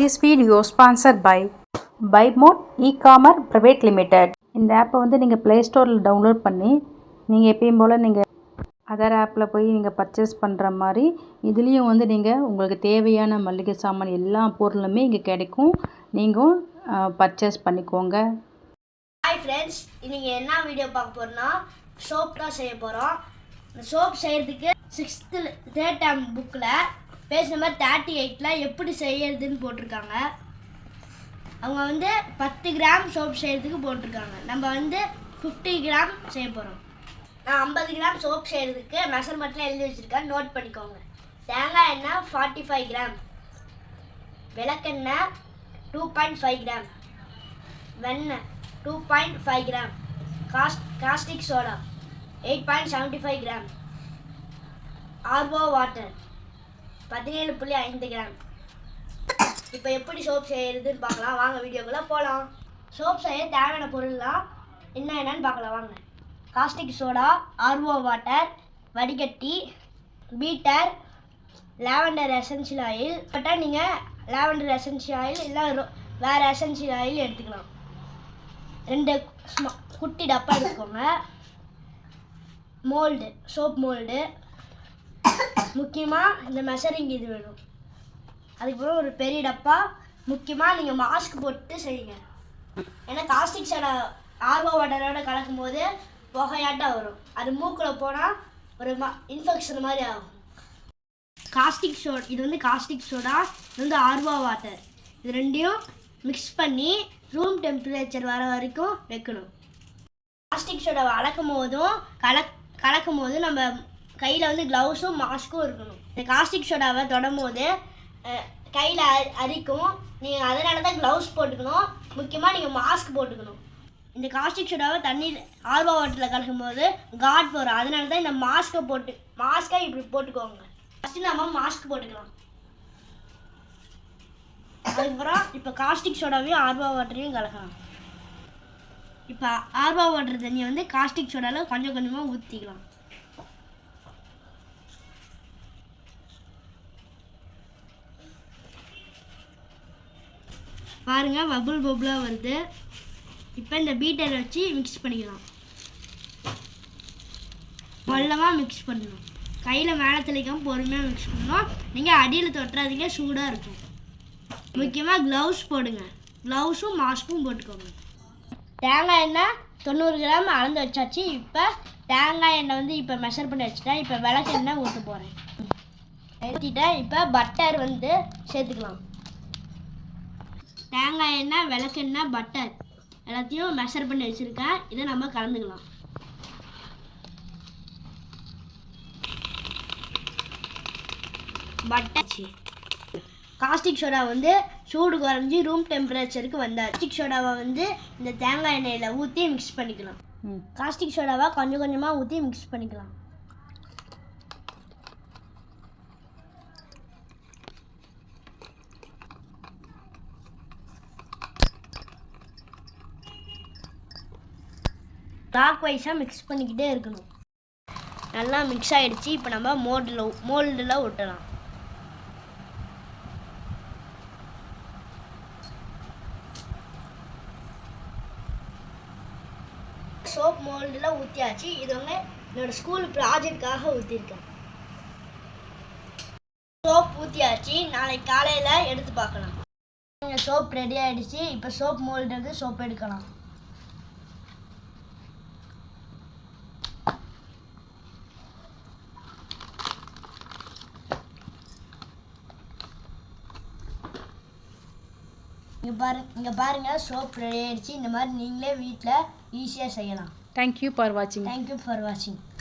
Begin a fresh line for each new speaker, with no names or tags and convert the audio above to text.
This video sponsored by Bymode E Qamar private limited இந்த ஆப்பை வந்து நீங்கள் ப்ளே ஸ்டோரில் டவுன்லோட் பண்ணி நீங்கள் எப்பயும் போல் நீங்கள் அதர் ஆப்பில் போய் நீங்கள் பர்ச்சேஸ் பண்ணுற மாதிரி இதுலேயும் வந்து நீங்கள் உங்களுக்கு தேவையான மளிகை சாமான் எல்லா பொருளுமே இங்கே கிடைக்கும். நீங்கள் பர்ச்சேஸ் பண்ணிக்கோங்க.
ஹாய் ஃப்ரெண்ட்ஸ் இன்றைக்கி என்ன வீடியோ பார்க்க போகிறோன்னா சோப் தான் செய்ய போகிறோம் இந்த சோப் செய்கிறதுக்கு சிக்ஸ்த்து தேர்ட் டேம் புக்கில் பேஜ் நம்பர் தேர்ட்டி எயிட்டில் எப்படி செய்யறதுன்னு போட்டிருக்காங்க. அவங்க வந்து பத்து கிராம் சோப் செய்கிறதுக்கு போட்டிருக்காங்க. நம்ம வந்து ஃபிஃப்டி கிராம் செய்ய போகிறோம் நான் ஐம்பது கிராம் சோப் செய்கிறதுக்கு மெஷர்மெண்ட்டில் எழுதி வச்சுருக்கேன். நோட் பண்ணிக்கோங்க. தேங்காய் எண்ணெய் ஃபார்ட்டி ஃபைவ் கிராம் விளக்கெண்ணெய் டூ பாயிண்ட் ஃபைவ் கிராம் வெண்ணெய் two point five gram cost caustic soda eight point seventy five gram RO water பதினேழு புள்ளி ஐந்து கிராம். இப்போ எப்படி சோப் செய்யறதுன்னு பார்க்கலாம். வாங்க வீடியோக்குள்ளே போகலாம் சோப் செய்ய தேவையான பொருள்லாம் என்ன என்னன்னு பார்க்கலாம். வாங்க. காஸ்டிக் சோடா ஆர்வோ வாட்டர் வடிகட்டி பீட்டர் லாவெண்டர் எசென்சியல் ஆயில் பட்டால் நீங்கள் லாவெண்டர் எசென்சியல் ஆயில் இல்லை வேறு எசென்சியல் ஆயில் எடுத்துக்கலாம். ரெண்டு குட்டி டப்பா எடுத்துக்கோங்க. மோல்டு சோப் மோல்டு முக்கியமாக இந்த மெஷரிங் இது வேணும். அதுக்கப்புறம் ஒரு பெரிய டப்பா. முக்கியமாக நீங்கள் மாஸ்க் போட்டு செய்யுங்க. ஏன்னா காஸ்டிக் சோடா ஆர்வோ வாட்டரோட கலக்கும் போது புகையாட்டம் வரும். அது மூக்கில் போனால் ஒரு ம இன்ஃபெக்ஷன் மாதிரி ஆகும். காஸ்டிக் சோடா இது வந்து காஸ்டிக் சோடா இது வந்து ஆர்வா வாட்டர் இது ரெண்டையும் மிக்ஸ் பண்ணி ரூம் டெம்பரேச்சர் வர வரைக்கும் வைக்கணும். காஸ்டிக் சோடாவை அளக்கும் போதும் கலக் கலக்கும் போது நம்ம கையில் வந்து க்ளவுஸும் மாஸ்க்கும் இருக்கணும். இந்த காஸ்டிக் சோடாவை தொடும் போது கையில் அரிக்கும். நீங்கள் அதனால தான் க்ளவுஸ் போட்டுக்கணும். முக்கியமாக நீங்கள் மாஸ்க் போட்டுக்கணும். இந்த காஸ்டிக் சோடாவை தண்ணீர் ஆர்வா வாட்டரில் கலக்கும் போது காட் போகிறோம் அதனால தான் இந்த மாஸ்க்கை போட்டு மாஸ்க்காக இப்படி போட்டுக்கோங்க. ஃபஸ்ட்டு நம்ம மாஸ்க் போட்டுக்கலாம். அதுக்கப்புறம் இப்போ காஸ்டிக் சோடாவையும் ஆர்வா வாட்டரையும் கலக்கலாம். இப்போ ஆர்வா வாட்டர் தண்ணியை வந்து காஸ்டிக் சோடாவில் கொஞ்சம் கொஞ்சமாக ஊற்றிக்கலாம் பாருங்கள் பபுள் பபுளாக வருது இப்போ இந்த பீட்டரை வச்சு மிக்ஸ் பண்ணிக்கலாம். மொல்லமாக மிக்ஸ் பண்ணணும். கையில் மேலே தெளிக்காம பொறுமையாக மிக்ஸ் பண்ணணும். நீங்கள் அடியில் தொட்டுறாதீங்க சூடாக இருக்கும். முக்கியமாக க்ளவுஸ் போடுங்க. க்ளவுஸும் மாஸ்க்கும் போட்டுக்கோங்க. தேங்காய் எண்ணெய் தொண்ணூறு கிராம் அளந்து வச்சாச்சு. இப்போ தேங்காய் எண்ணெய் வந்து இப்போ மெஷர் பண்ணி வச்சுட்டேன். இப்போ விளக்கு எண்ணெய் ஊற்ற போகிறேன் ஊற்றிட்டேன் இப்போ பட்டர் வந்து சேர்த்துக்கலாம். தேங்காய் எண்ணெய் விளக்கெண்ணெய் பட்டர் எல்லாத்தையும் மெஷர் பண்ணி வச்சுருக்கேன் இதை நம்ம கலந்துக்கலாம். பட்டர் காஸ்டிக் சோடா வந்து சூடு குறைஞ்சி ரூம் டெம்பரேச்சருக்கு வந்தாச்சு காஸ்டிக் சோடாவை வந்து இந்த தேங்காய் எண்ணெயில் ஊற்றி மிக்ஸ் பண்ணிக்கலாம். காஸ்டிக் சோடாவை கொஞ்சம் கொஞ்சமாக ஊற்றி மிக்ஸ் பண்ணிக்கலாம். கிளாக் வைஸாக மிக்ஸ் பண்ணிக்கிட்டே இருக்கணும். நல்லா மிக்ஸ் ஆகிடுச்சு இப்போ நம்ம மோல்டில் மோல்டில் ஒட்டலாம். சோப் மோல்டில் ஊற்றியாச்சு இது வந்து என்னோடய ஸ்கூல் ப்ராஜெக்டுக்காக ஊற்றிருக்கேன் சோப் ஊற்றியாச்சு நாளைக்கு காலையில் எடுத்து பார்க்கலாம். சோப் ரெடி ஆகிடுச்சி இப்போ சோப் மோல்டு வந்து சோப் எடுக்கலாம். இங்கே பாரு இங்கே பாருங்கள் சோப் ரெடி ஆயிடுச்சு. இந்த மாதிரி நீங்களே வீட்டில் ஈஸியாக செய்யலாம்.
தேங்க்யூ ஃபார் வாட்சிங்
தேங்க்யூ ஃபார் வாட்சிங்